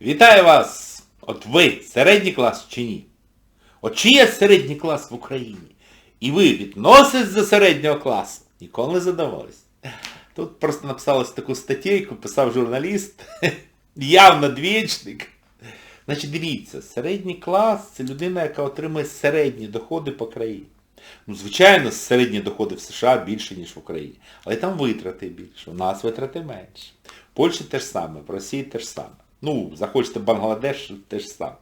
Вітаю вас! От ви середній клас чи ні? От чи є середній клас в Україні? І ви відноситесь до середнього класу? Ніколи не задавались. Тут просто написалось таку статтєйку, писав журналіст, явно двічник. Значить, дивіться, середній клас це людина, яка отримує середні доходи по країні. Ну, звичайно, середні доходи в США більше, ніж в Україні. Але там витрати більше, у нас витрати менше. В Польщі те ж саме, в Росії те ж саме. Ну, захочете Бангладеш, те ж саме.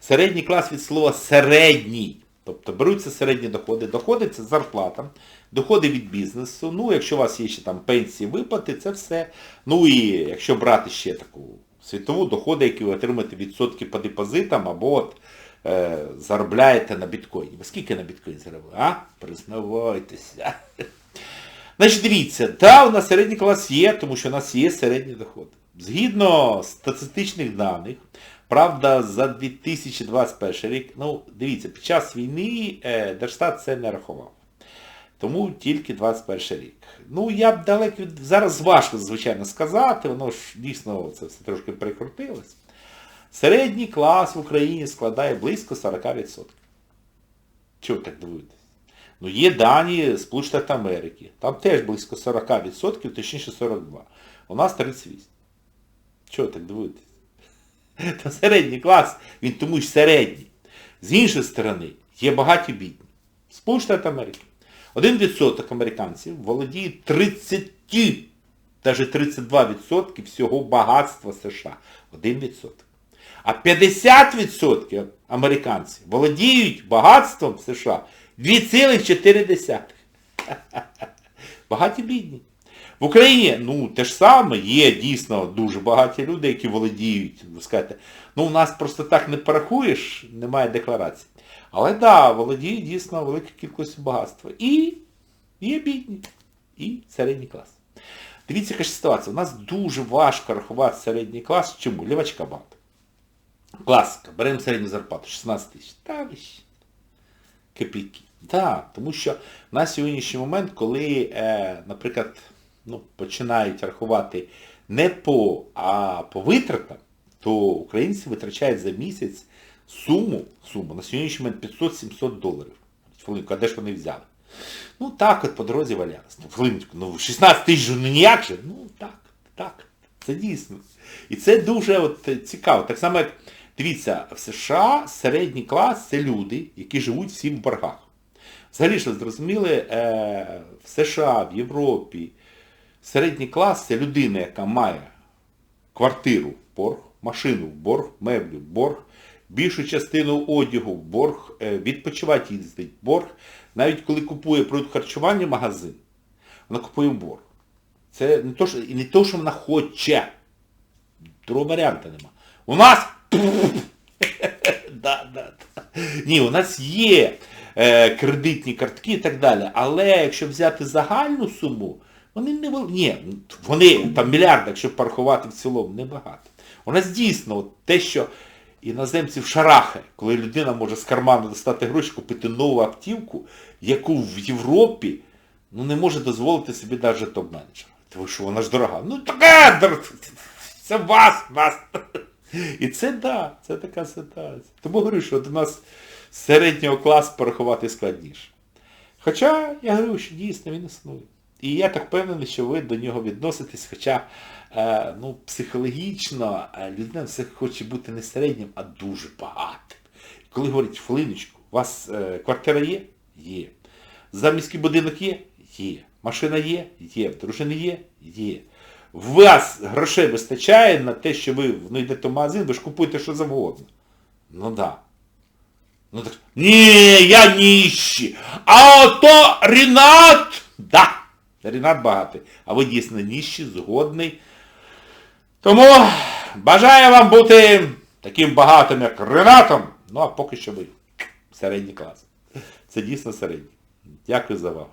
Середній клас від слова середній. Тобто беруться середні доходи. Доходи це зарплата, доходи від бізнесу. Ну, якщо у вас є ще там пенсії, виплати, це все. Ну і якщо брати ще таку світову доходи, які ви отримаєте відсотки по депозитам, або от е, заробляєте на біткоїні. Ви скільки на біткоїні заробили? А? Признавайтеся. Значить, дивіться, та, у нас середній клас є, тому що у нас є середні доходи. Згідно статистичних даних, правда, за 2021 рік, ну, дивіться, під час війни е, Держстат це не рахував. Тому тільки 21 рік. Ну, я б далеко від... Зараз важко, звичайно, сказати, воно ж дійсно це все трошки прикрутилось. Середній клас в Україні складає близько 40%. Чого так дивуєтесь? Ну, є дані Сполучених Америки. Там теж близько 40%, точніше 42%. У нас 38%. Чого так дивуєтесь? Та середній клас, він тому ж середній. З іншої сторони, є багаті бідні. Сполучені Америки. 1% американців володіє 30, навіть 32% всього багатства США. 1%. А 50% американців володіють багатством США 2,4. Багаті бідні. В Україні, ну, те ж саме, є дійсно дуже багаті люди, які володіють, ви скажете, ну, у нас просто так не порахуєш, немає декларації. Але так, да, володіють дійсно велика кількість багатства. І є бідні, і середній клас. Дивіться, яка ж ситуація. У нас дуже важко рахувати середній клас. Чому? Лівачка багато. Класика. Беремо середню зарплату 16 тисяч. Та. Копійки. Так, тому що на сьогоднішній момент, коли, е, наприклад, ну, починають рахувати не по, а по витратам, то українці витрачають за місяць суму, суму на сьогоднішній момент 500-700 доларів. Хвилинку, а де ж вони взяли? Ну так от по дорозі валялись. Ну, хвилинку, ну 16 тисяч ну ніяк же. Ну так, так, це дійсно. І це дуже от, цікаво. Так само, як, дивіться, в США середній клас це люди, які живуть всі в боргах. Взагалі, що зрозуміли, е, в США, в Європі, середній клас це людина, яка має квартиру борг, машину борг, меблі в борг, більшу частину одягу борг, е, відпочивати їздить борг. Навіть коли купує продукт харчування магазин, вона купує борг. Це не то, що, і не то, що вона хоче. Другого варіанта нема. У нас... да, да, да. Ні, у нас є е, кредитні картки і так далі. Але якщо взяти загальну суму, вони не вел... Ні, вони там мільярд, якщо порахувати в цілому, небагато. У нас дійсно от те, що іноземців шарахає, коли людина може з карману достати гроші, купити нову автівку, яку в Європі ну, не може дозволити собі навіть топ-менеджер. Тому що вона ж дорога. Ну така, це вас, вас. І це да, це така ситуація. Тому говорю, що от у нас середнього класу порахувати складніше. Хоча я говорю, що дійсно він існує. І я так впевнений, що ви до нього відноситесь, хоча е, ну, психологічно е, людина все хоче бути не середнім, а дуже багатим. Коли говорять, хвилиночку, у вас е, квартира є? Є. Заміський будинок є? Є. Машина є? Є. Дружина є? Є. У вас грошей вистачає на те, що ви ну, йдете в магазин, ви ж купуєте що завгодно. Ну да. Ну так. Ні, я ніщий. А ото Рінат! Да. Рінат багатий. А ви дійсно ніщі, згодний. Тому бажаю вам бути таким багатим, як Ренатом. Ну а поки що ви середній клас. Це дійсно середній. Дякую за увагу.